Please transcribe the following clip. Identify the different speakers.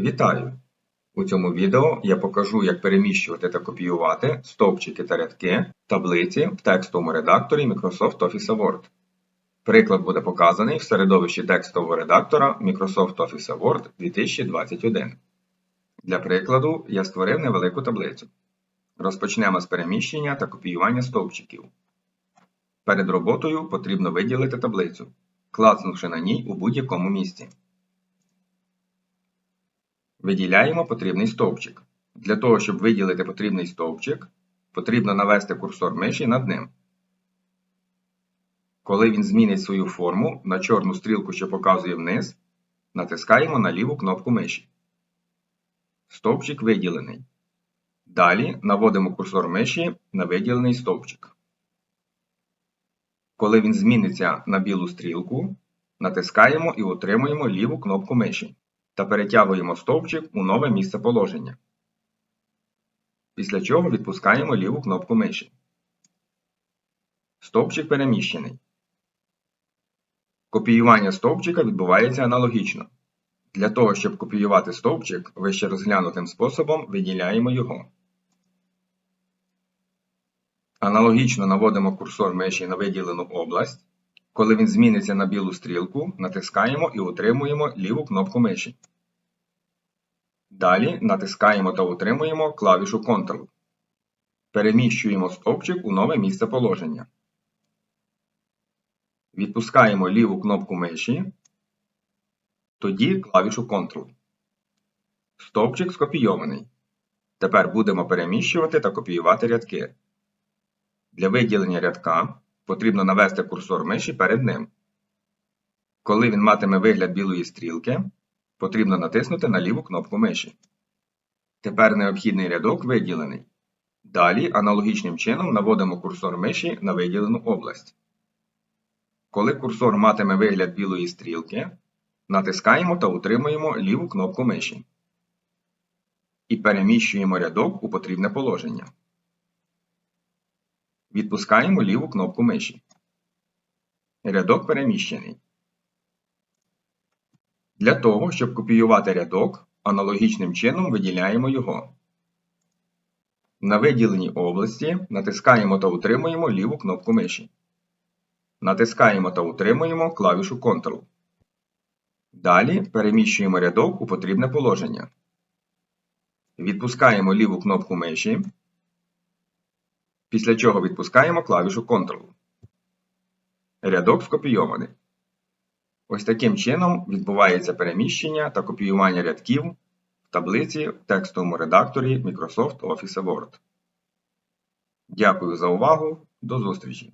Speaker 1: Вітаю! У цьому відео я покажу, як переміщувати та копіювати стовпчики та рядки таблиці в текстовому редакторі Microsoft Office Word. Приклад буде показаний в середовищі текстового редактора Microsoft Office Word 2021. Для прикладу я створив невелику таблицю. Розпочнемо з переміщення та копіювання стовпчиків. Перед роботою потрібно виділити таблицю, клацнувши на ній у будь-якому місці. Виділяємо потрібний стовпчик. Для того, щоб виділити потрібний стовпчик, потрібно навести курсор миші над ним. Коли він змінить свою форму на чорну стрілку, що показує вниз, натискаємо на ліву кнопку миші. Стовпчик виділений. Далі наводимо курсор миші на виділений стовпчик. Коли він зміниться на білу стрілку, натискаємо і утримуємо ліву кнопку миші та перетягуємо стовпчик у нове місце положення. Після чого відпускаємо ліву кнопку миші. Стовпчик переміщений. Копіювання стовпчика відбувається аналогічно. Для того, щоб копіювати стовпчик, вище розглянутим способом виділяємо його. Аналогічно наводимо курсор миші на виділену область. Коли він зміниться на білу стрілку, натискаємо і утримуємо ліву кнопку миші. Далі натискаємо та утримуємо клавішу Ctrl. Переміщуємо стовпчик у нове місце положення. Відпускаємо ліву кнопку миші, тоді клавішу Ctrl. Стовпчик скопійований. Тепер будемо переміщувати та копіювати рядки. Для виділення рядка потрібно навести курсор миші перед ним. Коли він матиме вигляд білої стрілки, потрібно натиснути на ліву кнопку миші. Тепер необхідний рядок виділений. Далі аналогічним чином наводимо курсор миші на виділену область. Коли курсор матиме вигляд білої стрілки, натискаємо та утримуємо ліву кнопку миші. І переміщуємо рядок у потрібне положення. Відпускаємо ліву кнопку миші. Рядок переміщений. Для того, щоб копіювати рядок, аналогічним чином виділяємо його. На виділеній області натискаємо та утримуємо ліву кнопку миші. Натискаємо та утримуємо клавішу Ctrl. Далі переміщуємо рядок у потрібне положення. Відпускаємо ліву кнопку миші. Після чого відпускаємо клавішу Ctrl. Рядок скопійований. Ось таким чином відбувається переміщення та копіювання рядків в таблиці в текстовому редакторі Microsoft Office Word. Дякую за увагу. До зустрічі!